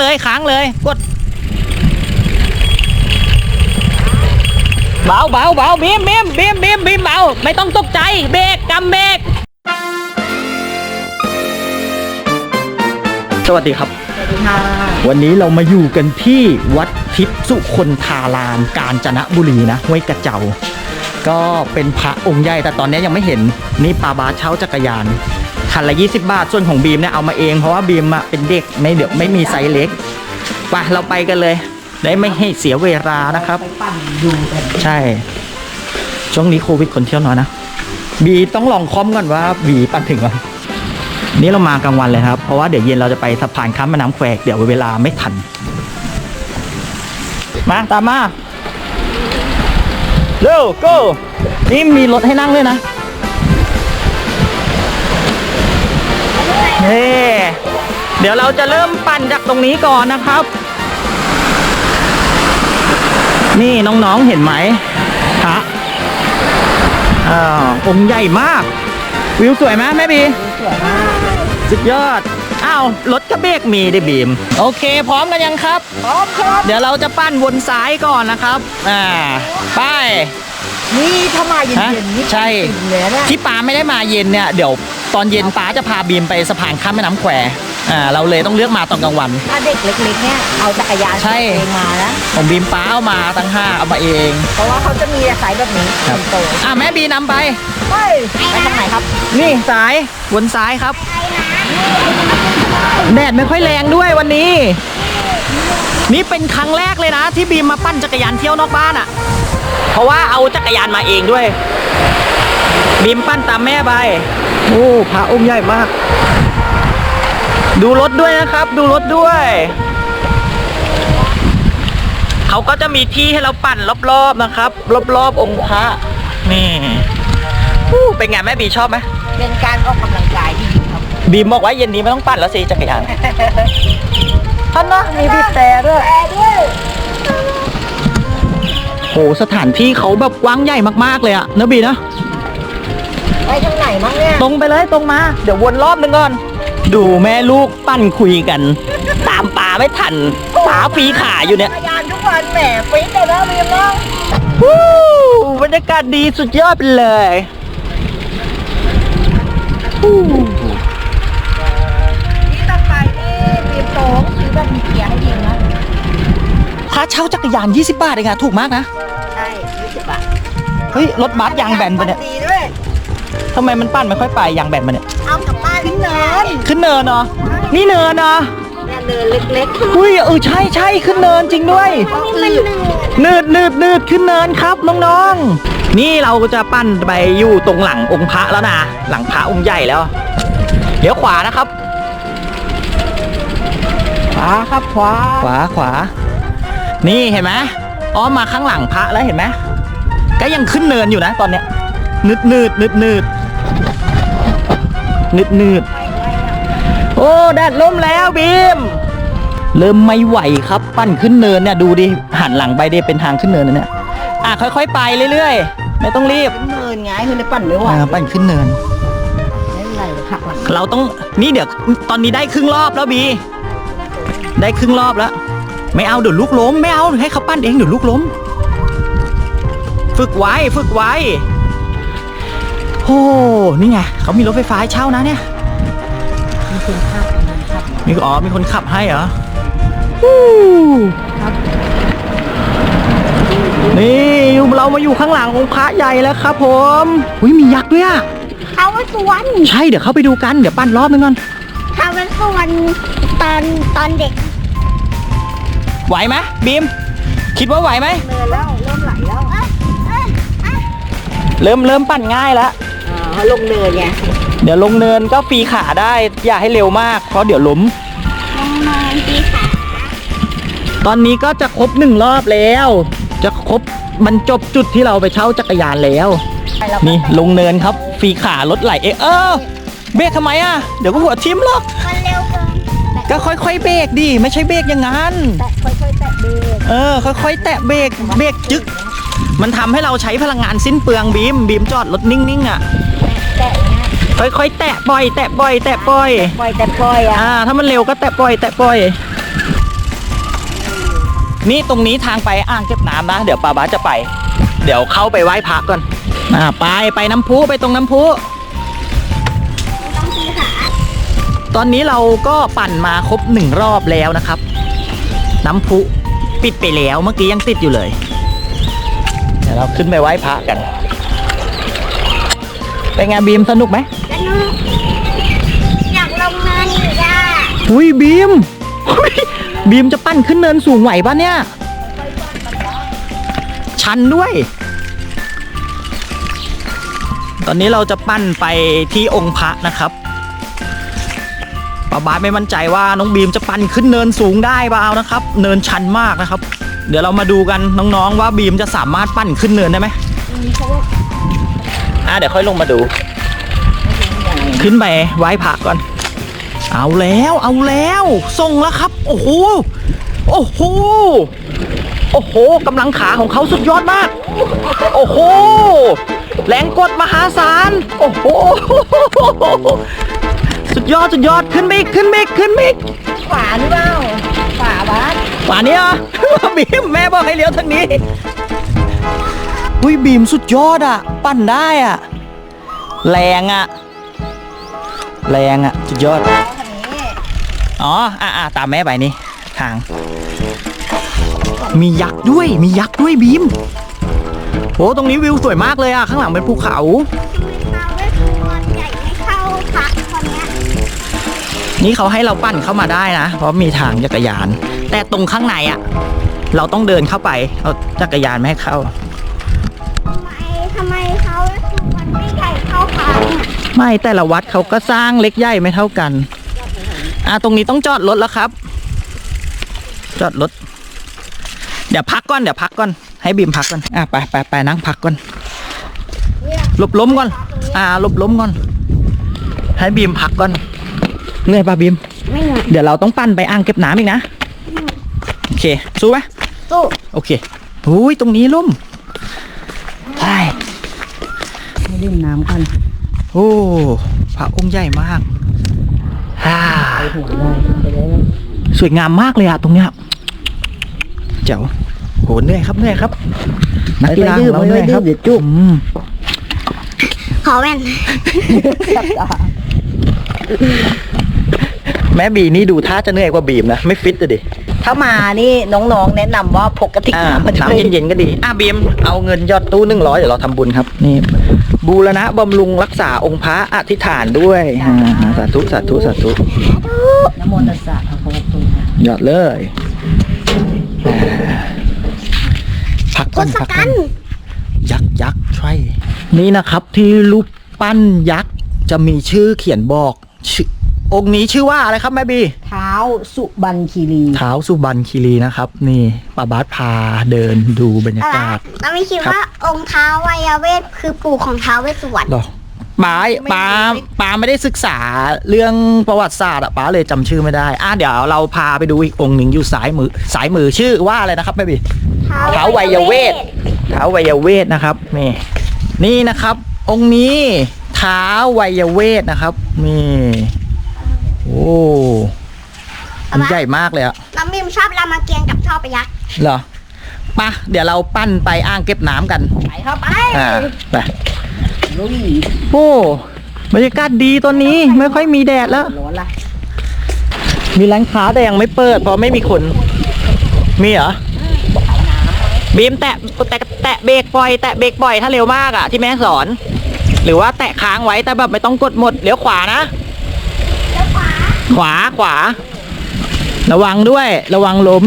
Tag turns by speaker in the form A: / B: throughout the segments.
A: เลยค้างเลยกดเบาเบาเบาบีมบีมบีมบีมบีมเบาไม่ต้องตกใจเบรกกำเบรกสวัสดีครับ วันนี้เรามาอยู่กันที่วัดทิพย์สุคนธาราม กาญจนบุรีนะห้วยกระเจ้า ก็เป็นพระองค์ใหญ่แต่ตอนนี้ยังไม่เห็น นี่ปาบาสเช่าจักรยาน คันละ 20 บาท ส่วนของบีมเนี่ยเอามาเองเพราะว่าบีมอะเป็นเด็กไม่เดี๋ยวไม่มีไซส์เล็กไปเราไปกันเลย ได้ไม่ให้เสียเวลานะครับ
B: ไปปั่นดูกัน
A: ใช่ ช่วงนี้โควิดคนเที่ยวน้อยนะ บีต้องลองคอมก่อนว่าบีปั่นถึงวะนี่เรามากลางวันเลยครับ เพราะว่าเดี๋ยวเย็นเราจะไปสะพานข้ามแม่น้ำแควกเดี๋ยวเวลาไม่ทัน มาตามมาเร็ว go นี่มีรถให้นั่งด้วยนะ เฮ้เดี๋ยวเราจะเริ่มปั่นจากตรงนี้ก่อนนะครับ นี่น้องๆเห็นไหมพระอ่าองค์ใหญ่มาก วิวสวยไหมแม่บี
B: สวยมาก
A: สุดยอด อ้าวรถกระเบกมีได้บีม โอเค พร้อมกันยังครับ
B: พร้อมครับ
A: เดี๋ยวเราจะปั้นวนซ้ายก่อนนะครับ อ่า ไป
B: นี่ถ้ามาเย็
A: ฮะ
B: นๆนี่
A: ใช่
B: ปั่นเลยนะ
A: ที่ป้าไม่ได้มาเย็นเนี่ยเดี๋ยวตอนเย็นป้าจะพาบีมไปสะพานข้ามแม่น้ำแควอ่าเราเลยต้องเลือกมาตอนกลางวัน
B: ถ้าเด็กเล็กๆเนี่ยเอาจักรยาน
A: ใช่
B: เองมานะ
A: ของบีมป้าเอามาตั้งห้าเอามาเอง
B: เพราะว่าเขาจะมีสายแบบนี้
A: ครับ
B: โต
A: อ่าแม่บีนำไป
B: ไปไปทางไหนครับ
A: นี่สายวนซ้ายครับแดดไม่ค่อยแรงด้วยวันนี้ นี่เป็นครั้งแรกเลยนะ ที่บีมมาปั้นจักรยานเที่ยวนอกบ้านอะ่ะ เพราะว่าเอาจักรยานมาเองด้วยบีมปั้นตามแม่ไปโอ้พระองค์ใหญ่มาก ดูรถด้วยนะครับ ดูรถด้วยเขาก็จะมีที่ให้เราปั่นรอบๆนะครับ รอบๆองค์พระนี่อู้เป็นไงแม่บีชอบไหม
B: เป็นการออกกำลังกายที่ดีครับ
A: บีมบอกว่าเย็นนี้ไม่ต้องปั่นแล้วสิจักรยานท่านนะ
B: มีบีบแต่ด้วยด้วย
A: โหสถานที่เขาแบบกว้างใหญ่มากๆเลยอะนะบีนะ
B: ไปทางไหนมั้งเนี่ย
A: ตรงไปเลยตรงมา เดี๋ยววนรอบหนึงก่อน ดูแม่ลูกปั้นคุยกัน ตามป่าไม่ทันป่าปีขาอยู่เนี่ย
B: จักรยานทุกวันแหมฟิตเลยนะบีมเนาะ
A: วู้บรรยากาศดีสุดยอดไปเลยวู้
B: นี่ต่อไปนี่บีมโตงซื้อแบบมีเกียร์ให้ยิงนะ
A: ค่าเช่าจักรยาน 20 บาทเองอะถูกมากนะ
B: ใช่ยี่สิบบาท
A: เฮ้ย รถบัสยางแบนปะเนี่ย
B: ดีด้วย
A: ทำไมมันปั้นไม่ค่อยไปยางแบนมาเนี่ย
B: เอากลับบ้านขึ้นเนิน
A: ขึ้นเนินเนาะนี่เนินเนาะ
B: เนี่ยเนินเล็กๆ
A: อุ้ยเออใช่ใช่ขึ้นเนินจริงด้วย
B: นี่มันเนิน
A: นืดนืดนืดขึ้นเนินครับน้องๆ นี่เราจะปั้นไปอยู่ตรงหลังองค์พระแล้วนะ หลังพระองค์ใหญ่แล้วเดี๋ยวขวานะครับ
B: ขวาครับขวา
A: ขวาขวา นี่เห็นไหมอ้อมมาข้างหลังพระแล้วเห็นไหมก็ยังขึ้นเนินอยู่นะตอนเนี้ยนืดนืดนืดนืดนืดนืดโอ้แดดล่มแล้วบีม เริ่มไม่ไหวครับปั้นขึ้นเนินเนี่ยดูดิหันหลังไปดิเป็นทางขึ้นเนินนะเนี่ยอะค่อยๆไปเรื่อยๆ ไม่ต้องรีบ
B: ขึ้นเนินไงคือในปั่นไม่ไหว
A: อ่าปั้นขึ้นเนิน
B: ไม่เป็นไรหรอกหักหลัง
A: เราต้องนี่เดี๋ยวตอนนี้ได้ครึ่งรอบแล้วบี ได้ครึ่งรอบแล้ว ไม่เอาเดี๋ยวลูกล้มไม่เอาให้เขาปั้นเองเดี๋ยวลูกล้ม ฝึกไว้ฝึกไว้โอ้นี่ไงเขามีรถไฟฟ้าให้เช่านะเนี่ย
B: มีคนขับมีคนขับ
A: มีอ๋อมีคนขับให้เหรอฮู้
B: ครับ
A: นี่เรามาอยู่ข้างหลังองค์พระใหญ่แล้วครับ ผมอุ้ยมียักษ์ด้วยอะ
C: เขาว่าสวน
A: ใช่เดี๋ยวเข้าไปดูกันเดี๋ยวปั้นรอบนึงก่อน
C: เขาว่าสวนตอนตอนเด็ก
A: ไหวไหมบีม คิดว่าไหวไหม
B: เนินแล้วเริ่มไหลแล้ว
A: เริ่มเริ่มปั่นง่ายแล้ว
B: อ่าเขาลงเนินไง
A: เดี๋ยวลงเนินก็ฟรีขาได้อย่าให้เร็วมากเพราะเดี๋ยวล้ม
C: น้องนอนตีขา
A: ตอนนี้ก็จะครบหนึ่งรอบแล้ว จะครบมันจบจุดที่เราไปเช่าจักรยานแล้ว
B: ไปแล้ว
A: นี่ลงเนินครับฟรีขารถไหลเองเออเบรกทำไมอะเดี๋ยวก็หัวทิ่มหรอก
C: มันเร็วเกิน
A: ก็ค่อยๆเบรกดิไม่ใช่เบรกอย่างนั้น
B: แตะค่อยๆแตะเบรก
A: เออ ค่อยๆแตะเบรกเบรกจึ๊กมันทำให้เราใช้พลังงานสิ้นเปลืองบีมบีมจอดรถนิ่งๆอะ
B: แตะอย่างเงี้ย
A: ค่อยๆแตะปล่อยแตะปล่อยแตะปล่อย
B: ปล่อยแต่ปล่อยอะ
A: อ่า ถ้ามันเร็วก็แตะปล่อยแตะปล่อย นี่ตรงนี้ทางไปอ่างเก็บน้ำนะ เดี๋ยวป้าบาสจะไป เดี๋ยวเข้าไปไหว้พระก่อน อ่า ไปไปน้ำพุไปตรงน้ำพุ ตอนนี้เราก็ปั่นมาครบหนึ่งรอบแล้วนะครับ น้ำพุปิดไปแล้วเมื่อกี้ยังติดอยู่เลย เดี๋ยวเราขึ้นไปไหว้พระกันเป็นไงบีมสนุกไหม
C: สนุกอยากลงเนินอีกอะ
A: อุ้ยบีมอุ๊ยบีมจะปั้นขึ้นเนินสูงไหวปะเนี่ย ชันด้วย ตอนนี้เราจะปั้นไปที่องค์พระนะครับ ป้าบาสไม่มั่นใจว่าน้องบีมจะปั้นขึ้นเนินสูงได้เปล่านะครับ เนินชันมากนะครับ เดี๋ยวเรามาดูกันน้องๆว่าบีมจะสามารถปั้นขึ้นเนินได้ไหมอะเดี๋ยวค่อยลงมาดู ขึ้นไปไหว้พระก่อน เอาแล้วเอาแล้วส่งแล้วครับ โอ้โหโอ้โหโอ้โหกำลังขาของเขาสุดยอดมาก โอ้โห แรงกดมหาศาล โอ้โห ยอดสุดยอดขึ้นไปอีกขึ้นไปอีกขึ้นไปอีก
B: ขวาหรือเปล่าขวาบ้าน
A: ป่านนี้อะบีมแม่บอกให้เลี้ยวทางนี้อุ้ยบีมสุดยอดอะ ปั้นได้อะ แรงอะ แรงอะ สุดยอด
B: คันนี้
A: อ๋อ อะอะตามแม่ไปนี่ทาง มียักษ์ด้วย มียักษ์ด้วยบีม โอ้ ตรงนี้วิวสวยมากเลยอะ ข้างหลังเป็นภูเขา
C: นี่เขา
A: ให้เราปั้นเข้ามาได้นะ เพราะมีทางจักรยาน แต่ตรงข้างในอะเราต้องเดินเข้าไปเอาจักรยานไม่ให้เข้า
C: ทำไมทำไมเขาคนไม่ใหญ่เข้าพัก
A: ไม่แต่ละวัดเขาก็สร้างเล็กใหญ่ไม่เท่ากัน อะตรงนี้ต้องจอดรถแล้วครับ จอดรถ เดี๋ยวพักก่อนเดี๋ยวพักก่อนให้บีมพักก่อนอะไปไปไปนั่งพักก่อนหลบล้มก่อน อ่าหลบล้มก่อน ให้บีมพักก่อน เหนื่อยป่ะบีม
C: ไม่เหนื่อย
A: เดี๋ยวเราต้องปั้นไปอ่างเก็บน้ำอีกนะ โอเค สู้ไหม
C: สู้
A: โอเคอุ้ยตรงนี้ลุ่มใช่
B: ให้ดื่มน้ำกัน
A: โอ้พระองค์ใหญ่มากฮ่า
B: หัวได้ไปเลย
A: สวยงามมากเลยอะตรงเนี้ยเจ๋วโหเหนื่อยครับเหนื่อยครับนักกีฬาของเราเหนื่อยครับ
B: เดี๋ยวจุ๊บ
A: อืม
C: ขอแว่น
A: แม่บีนี่ดูท่าจะเหนื่อยกว่าบีมนะ ไม่ฟิตเลยดิ
B: ถ้ามานี่น้องๆ แนะนำว่าพกกระติก
A: อ่า
B: น้ำมาด้วย
A: น้ำเย็นๆก็ดี อะบีมเอาเงินยอดตู้หนึ่งร้อยเดี๋ยวเราทำบุญครับ นี่ บูรณะบำรุงรักษาองค์พระอธิษฐานด้วยอ่าสาธุสาธุสาธุ
B: น้ำมนต์ตัสสะพระพุทธเจ้า
A: ยอดเลยอ่าพัก
C: ก
A: ก่อน
C: ดส
A: พักก่
C: กั
A: อนนยักษ์ยักษ์ใช่นี่นะครับที่รูปปั้นยักษ์จะมีชื่อเขียนบอกชื่อ องค์นี้ชื่อว่าอะไรครับแม่บี
B: เท้าสุบันคีรี
A: เท้าสุบันคีรีนะครับ นี่ป้าบาสพาเดินดูบรรยากาศ
C: เราไม่คิดว่าองค์ท้าวไวยเวทคือปู่ของท้าวเวสสุวรรณ
A: หรอป้าป้าป้าไม่ได้ศึกษาเรื่องประวัติศาสตร์อะป้าเลยจำชื่อไม่ได้ อะเดี๋ยวเราพาไปดูอีกองค์หนึ่งอยู่ซ้ายมือซ้ายมือชื่อว่าอะไรนะครับแม่บีท้าวไวยเวทท้าวไวยเวทนะครับนี่นี่นะครับ องค์นี้ท้าวไวยเวทนะครับนี่ โอ้มันใหญ่มากเลยอะ
C: น้องบิมชอบรามเกียรติ์กับชอบไปยักษ์
A: เหรอปะเดี๋ยวเราปั้นไปอ่างเก็บน้ำกัน
B: ไปเข้าไป
A: อ่าไป
B: ลุย
A: โอ้บรรยากาศดีตอนนี้ไม่ค่อยมีแดดแล้ว
B: ร้อนละ
A: มีร้านค้าแต่ยังไม่เปิดเพราะไม่มีคน มีเหรอบีมแตะแตะแตะเบรกปล่อยแตะเบรกปล่อยถ้าเร็วมากอะที่แม่สอน หรือว่าแตะค้างไว้แต่แบบไม่ต้องกดหมดเลี้ยวขวานะ
C: แล้ว ขวา
A: ขวาขวา ระวังด้วย ระวังล้ม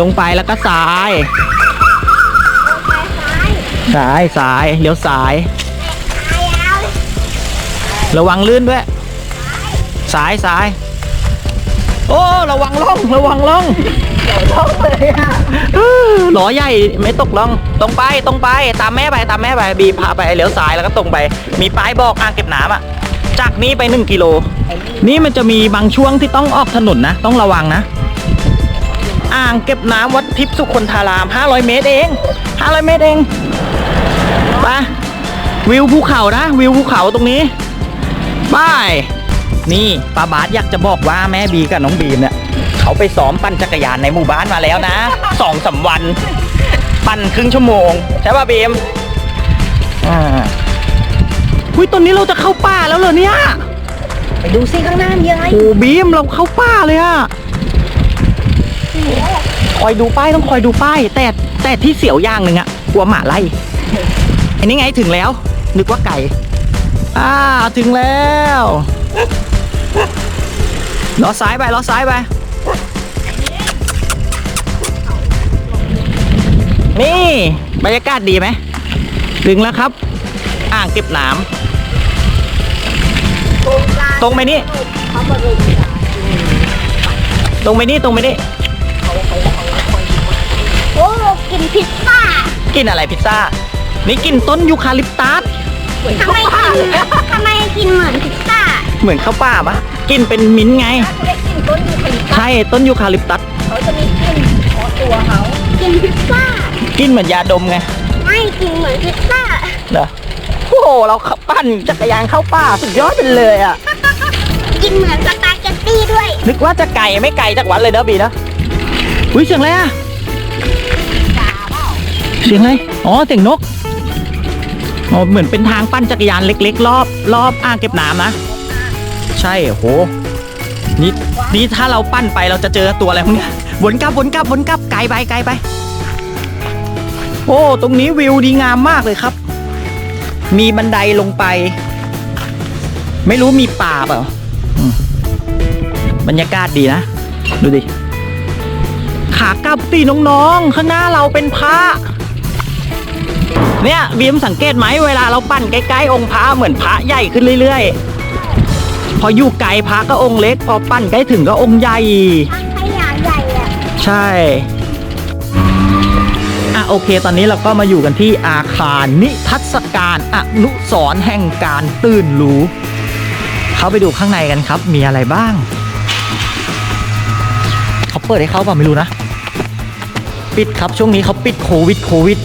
A: ลงไปแล้วก็ซ้าย
C: ไปซ้าย
A: ซ้ายซ้ายเลี้ยวซ้าย
C: ซ้ายยาว
A: ระวังลื่นด้วยซ้ายซ้าย โอ้ ระวังล่อง ระวังล่อง
B: ท้องเลยอะ
A: อื้อหลอใหญ่ไม่ตกล่อง ตรงไป ตรงไป ตามแม่ไป ตามแม่ไป บีบพาไป เลี้ยวซ้ายแล้วก็ตรงไป มีป้ายบอกอ่างเก็บน้ำอะ จากนี้ไป 1 กิโล
B: นี่
A: มันจะมีบางช่วงที่ต้องออกถนนนะ ต้องระวังนะ อ่างเก็บน้ำวัดทิพย์สุคนธาราม 500 เมตรเอง 500 เมตรเองไปวิวภูเขานะ วิวภูเขาตรงนี้บายนี่ป้าบาสอยากจะบอกว่าแม่บีกับน้องบีมเนี่ยเขาไปซ้อมปั่นจักรยานในหมู่บ้านมาแล้วนะสองสามวัน ปั่นครึ่งชั่วโมง ใช่ป่ะบีมอ่า อุ้ยตอนนี้เราจะเข้าป่าแล้วเหรอเนี่ย
B: ไปดูซิข้างหน้ามีอะไร
A: โอ้บีมเราเข้าป่าเลยอะคอยดูป้ายต้องคอยดูป้าย แต่แต่ที่เสียวอย่างหนึ่งอะกลัวหมาไล่อันนี้ไงถึงแล้ว นึกว่าไก่ อ่าถึงแล้วล้อซ้ายไปล้อซ้ายไป นี่ บรรยากาศดีไหม ถึงแล้วครับ อ่างเก็บน้ำ ตรงไปนี่
B: เขามารุมกัน
A: ตรงไปนี่ตรงไปนี่
C: โอ้กินพิซซ่า
A: กินอะไรพิซซ่า นี่กินต้นยูคาลิปตัส
C: ทำไมกินทำไมกินเหมือนพิซซ่า
A: เหมือนข้าวป่าปะกินเป็นมิ้นท์ไง
B: ถ้าเขาได้กลินต้นยูคาลิปตัส
A: ใช่ต้นยูคาลิปตัส
B: เขาจะมีกลิ่นเฉพาะตัวเขา
C: กินพิซซ่า
A: กินเหมือนยาดมไง
C: ไม่กินเหมือนพิซซ่า
A: เหรอโอ้โหเราขับปั้นจักรยานเข้าป่าสุดยอดไปเลยอะ
C: กินเหมือนสปาเกตตี้ด้วย
A: นึกว่าจะไก่ไม่ไก่จากวัดเลยเด้อบีนะอุ้ยเสียงอะไรอะ เสียงอะไร อ๋อเสียงนก อ๋อเหมือนเป็นทางปั้นจักรยานเล็ก ๆ รอบ รอบอ่างเก็บน้ำนะ ใช่โอ้โห นี่นี่ถ้าเราปั้นไปเราจะเจอตัวอะไรพวกเนี้ยวนกลับวนกลับวนกลับไกลไปไกลไป โอ้ ตรงนี้วิวดีงามมากเลยครับ มีบันไดลงไป ไม่รู้มีป่าเปล่าอืมบรรยากาศดีนะ ดูดิ ขากลับตีน้องๆ ข้างหน้าเราเป็นพระ เนี่ยบีมสังเกตไหมเวลาเราปั้นใกล้ๆองค์พระเหมือนพระใหญ่ขึ้นเรื่อยๆ พออยู่ไกลพระก็องค์เล็ก พอปั้นใกล้ถึงก็องค์ใหญ่
C: ทางขยะใหญ่อะ
A: ใช่ อะโอเค ตอนนี้เราก็มาอยู่กันที่อาคารนิทรรศการอนุสรแห่งการตื่นรู้เข้าไปดูข้างในกันครับ มีอะไรบ้างเขาเปิดให้เข้าป่าไม่รู้นะ ปิดครับช่วงนี้เขาปิดโควิดโควิด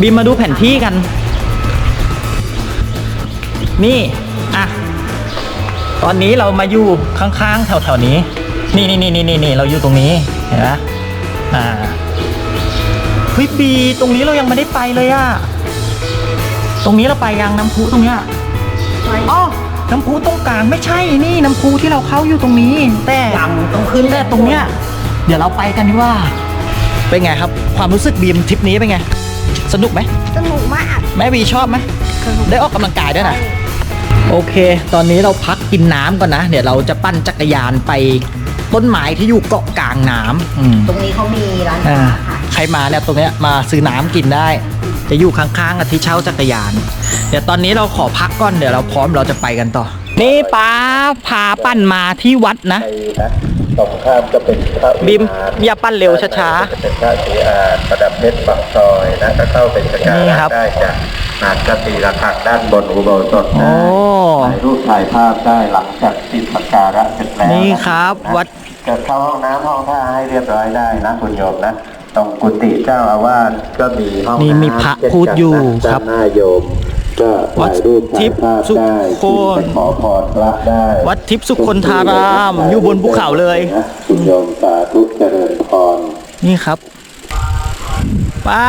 A: บีมมาดูแผนที่กัน นี่อะตอนนี้เรามาอยู่ข้างๆแถวๆนี้ นี่นี่นี่นี่นี่เราอยู่ตรงนี้เห็นไหมอ่า เฮ้ยบีตรงนี้เรายังไม่ได้ไปเลยอะตรงนี้เราไปยังน้ำพุตรงเนี้ยอ๋อน้ำพุตรงกลางไม่ใช่นี่น้ำพุที่เราเข้าอยู่ตรงนี้ แต่
B: ยังต้องขึ้น
A: แต่ตรงเนี้ย เดี๋ยวเราไปกันดีกว่า เป็นไงครับ ความรู้สึกบีมทริปนี้เป็นไง สนุกไหม
C: สนุกมาก
A: แม่วีชอบไหมได้ออกกำลังกายด้วยนะโอเค ตอนนี้เราพักกินน้ำก่อนนะ เดี๋ยวเราจะปั้นจักรยานไปต้นไม้ที่อยู่เกาะกลางน้ำอืม
B: ตรงนี้เขามีร้าน
A: อ่า
B: ค้าค่ะ
A: ใครมาเนี่ยตรงเนี้ยมาซื้อน้ำกินได้ จะอยู่ข้างๆกับที่เช่าจักรยาน เดี๋ยวตอนนี้เราขอพักก่อนเดี๋ยวเราพร้อมเราจะไปกันต่อ นี่ป้าพาปั้นมาที่วัดนะ
D: ไทยนะตรงข้ามก็เป็นพระ
A: บิม
D: วิหาร
A: อย่าปั้นเร็วช้า
D: ๆเป็นพระศรีอานประดับเพชรปักซอยนะก็เข้าเป็นสกา
A: นี่
D: ระ
A: ครับ
D: ได้จากหาดกติระฆังด้านบนอุโบสถ
A: โอ้
D: ได้ถ่ายรูปถ่ายภาพได้หลังจากติดสกการะเสร็จแล้ว
A: นี่ครับ
D: นะ
A: วัด
D: จะเข้าห้องน้ำห้องท่าให้เรียบร้อยได้นะคุณโยมนะ ตรงกุฏิเจ้าอาวาสก็มีห้อง
A: นี่
D: น้ำ
A: มีพระ
D: เช่นกันน
A: พูดอยู่
D: ด้าน
A: ครับ
D: หน้าโยมก็ถ่ายรูปถ่ายภาพ
A: วัดทิพย์สุ
D: ได้
A: โคน
D: ขึ้นไปขอพรพระได้
A: วัดทิพย์สุคนธารามอยู่บนภูเขาเลย
D: คุณโยมสาธุเจริญพร
A: นี่ครับ ป้า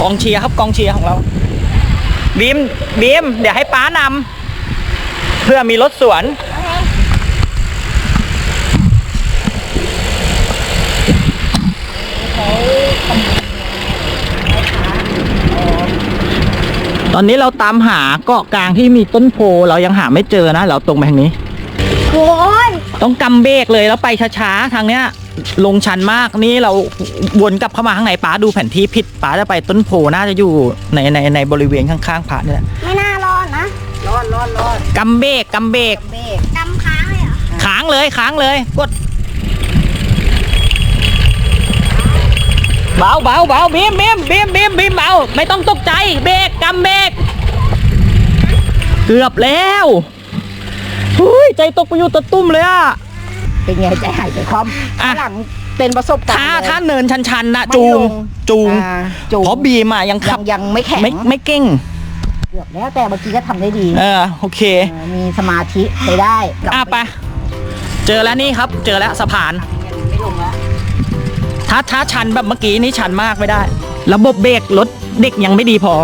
A: กองเชียร์ครับกองเชียร์ของเราบีมบีมเดี๋ยวให้ป้านำ เพื่อมีรถสวน ตอนนี้เราตามหาเกาะกลางที่มีต้นโพเรายังหาไม่เจอนะ เราตรงไปทางนี้
C: โอ้ย
A: ต้องกำเบรกเลยแล้วไปช้าๆ ทางเนี้ย ลงชันมากนี่เราวนกลับเข้ามาข้างในป้าดูแผนที่ผิดป้าจะไปต้นโพน่าจะอยู่ในในในบริเวณข้างๆพระเนี่ย
C: ไม่น่ารอดนะ
B: รอดรอดรอด
A: กำเบรกกำเบรก
B: เบรก
C: กำค้างเลยเหรอ
A: ค้างเลยค้างเลยกดเบาเบาเบาบีมบีมบีมบีมบีมเบาไม่ต้องตกใจเบรกกำเบรกเกือบแล้วหุยใจตกไปอยู่ตะตุ่มเลยอะ
B: เป็นไงใจหายใจคว่
A: อะำ
B: หลังเป็นประสบการณ์
A: ถ้า
B: เลย
A: ถ้าเนินชันๆนะ
B: ไม่
A: จูง
B: ลง
A: จูง
B: อ่าจูง
A: เพราะบีมอะยัง
B: ยั
A: ขับ
B: งยังไม่แข็ง
A: ไม่ไม่เก่ง
B: เกือบแล้วแต่เมื่อกี้ก็ทำได้ดี
A: เออโอเค
B: เออมีสมาธิใช้ได้กลับ
A: อะไปเจอแล้วนี่ครับ เจอแล้วสะพาน
B: ไม่ลงแล้ว
A: ถ้าถ้าชันแบบเมื่อกี้นี่ชันมากไม่ได้ ระบบเบรกรถเด็กยังไม่ดีพอ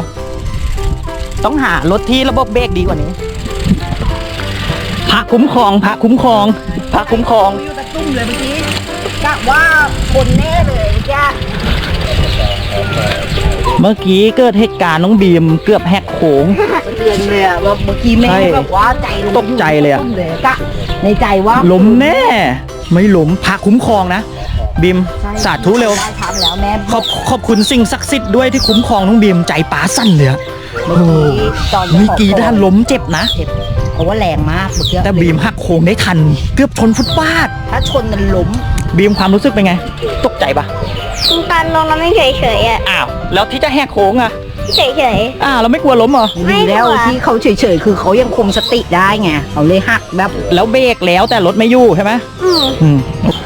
A: ต้องหารถที่ระบบเบรกดีกว่านี้พระคุ้มครองพระคุ้มครองพระคุ้มครอง
B: อยู่ตะตุ้มเลยเมื่อกี้กะว่าคนแน่เลยจ้ะ
A: เมื่อกี้เกิดเหตุการณ์น้องบีมเกือบแหกโค้ง
B: เตือนเลยอะว่าเมื่อกี้แม่
A: ใช่
B: แบบว่าใจลง
A: ตกใจเลยอะ
B: ตุ้มเลยกะในใจว่า
A: ล้มแน่ ไม่ล้มพระคุ้มครองนะบีม
B: ใช่
A: สาธุเร็ว
B: ได้ทำแล้วแม่
A: ขอบขอบคุณสิ่งศักดิ์สิทธิ์ด้วยที่คุ้มครองน้องบีมใจป๋าสั่นเลยอะ
B: เมื่
A: โอ้
B: อกี้ตอน
A: เมื่อกี้ด้านล้มเจ็บนะ
B: เจ็บเพราะว่าแรงมากเมื่อกี้
A: แต่บีมหักโค้งได้ทัน เกือบชนฟุตบาท
B: ถ้าชนมันล้ม
A: บีมความรู้สึกเป็นไง ตกใจปะ
C: ตอนลงเราไม่เฉยเฉยๆอะ
A: อ้าว แล้วที่จะแหกโค้งอะ
C: เฉยเฉย
A: อ้าวเราไม่กลัวล้มเหรอ
C: ไม่
B: ดีแล้ว
C: กลัว
B: ที่เขาเฉยๆ คือเขายังคงสติได้ไงเขาเลยหักแบบ
A: แล้วเบรกแล้วแต่รถไม่อยู่ใช่ไหม
C: ๆอืม
A: อืม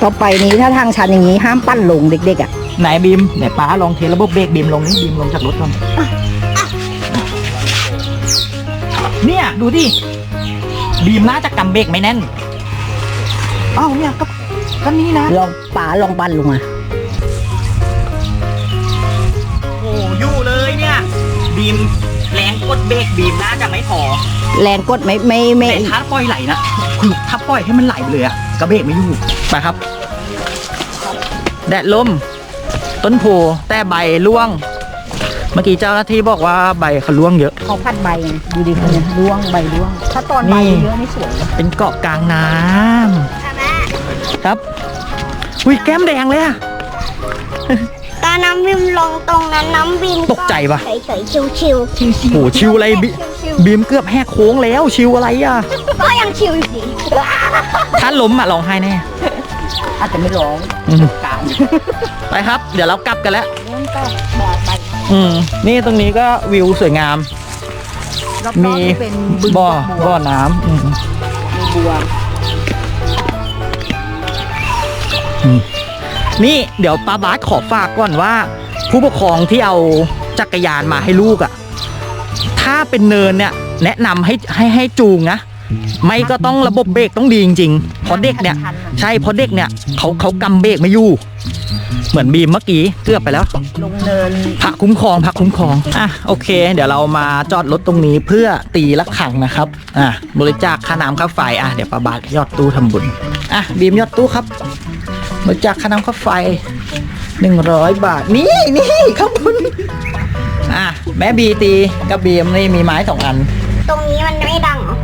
B: ต่อไปนี้ถ้าทางชันอย่างนี้ห้ามปั้นลงเด็กๆอะ
A: ไหนบีมไหนป้าลองเทสระบบเบรกบีมลงนี่บีมลงจากรถก่อนเนี่ยดูดิบีมน่าจะกำเบรกไม่แน่นอ้าวเนี่ยก็ก็นี่นะ
B: ลองป๋าลองปั้นลงมา
A: บีมแรงกดเบรกบีมน่าจะไม่พอ
B: แรงกดไม่ไม่ไม่
A: แต่ถ้าปล่อยไหลนะคือถ้าปล่อยให้มันไหลไปเลยอะกระเบรกไม่อยู่ไปครับ แดดลม ต้นโพแต่ใบร่วง เมื่อกี้เจ้าหน้าที่บอกว่าใบเขาร่วงเยอะ
B: เขาพัดใบไงดูดิคนเนี่ยร่วงใบร่วง ถ้าตอนใบ
A: นี่
B: เยอะนี่สวยนะ
A: เป็นเกาะกลางน้
C: ค่ะแม่ำ
A: ครับอุ้ยแก้มแดงเลยอะ
C: ตอ นน้ำบิมลงตรงนั้นน้ำบิม
A: ตกใจปะ
C: เฉยเฉยๆชิวชิว
A: โอ้โหชิวอะไรบิ
C: ชิว
A: บีมเกือบแหกโค้งแล้วชิวอะไรอะ
C: ๆก็ยังชิวอยู่ดี
A: ถ้าล้มอะร้องไห้แน่
B: อาจจะไม่ร้อง
A: อืม
B: การ
A: ไปครับ เดี๋ยวเรากลับกันแล้ว
B: เริ่มก็แบบใบ
A: อืมนี่ตรงนี้ก็วิวสวยงาม
B: รอบๆ
A: มี
B: นี่เป็นบึง
A: บ่อ
B: ดอกบั
A: บ่
B: ว
A: อน้ำอืม
B: มีบัว
A: นี่เดี๋ยวป้าบาสขอฝากก่อนว่า ผู้ปกครองที่เอาจักรยานมาให้ลูกอะ่ะ ถ้าเป็นเนินเนี่ย แนะนำให้ให้ให้จูงนะไม่ก็ต้องระบบเบรกต้องดีจริงๆเพราะเด็กเนี่ย
B: คัๆอะ
A: ใช่เพราะเด็กเนี่ยเขาเขากำเบรกไม่อยู่ เหมือนบีมเมื่อกี้เกือบไปแล้ว
B: ลงเนิน
A: พระคุ้มครองพระคุ้มครองอะโอเค เดี๋ยวเรามาจอดรถตรงนี้เพื่อตีละขังนะครับอะบริจาคค่าน้ำค่าไฟอะเดี๋ยวป้าบาทยอดตู้ทำบุญอะบีมยอดตู้ครับ บริจาคค่าน้ำค่าไฟหนึ่งร้อยบาท นี่นี่ขอบคุณอะ แม่บีตีกับบีมนี่มีไม้สองอัน
C: ตรงนี้มันไม่ดังเหรอ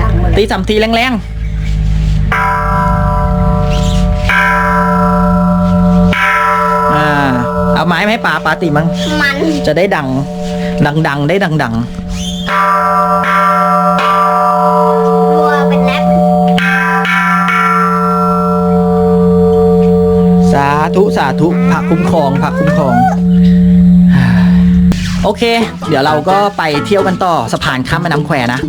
B: ดังมาเลย
A: ตีสามทีแรงๆ อ่า เอาไม้ไหมป้าป้าตีมั้ง
C: มัน
A: จะได้ดัง ดัง ๆ ได้ดัง
C: รั
A: ธุสาธุพระคุ้มครองพระคุ้มครอง โอเค เดี๋ยวเราก็ไปเที่ยวกันต่อสะพานข้ามแม่น้ำแควนะ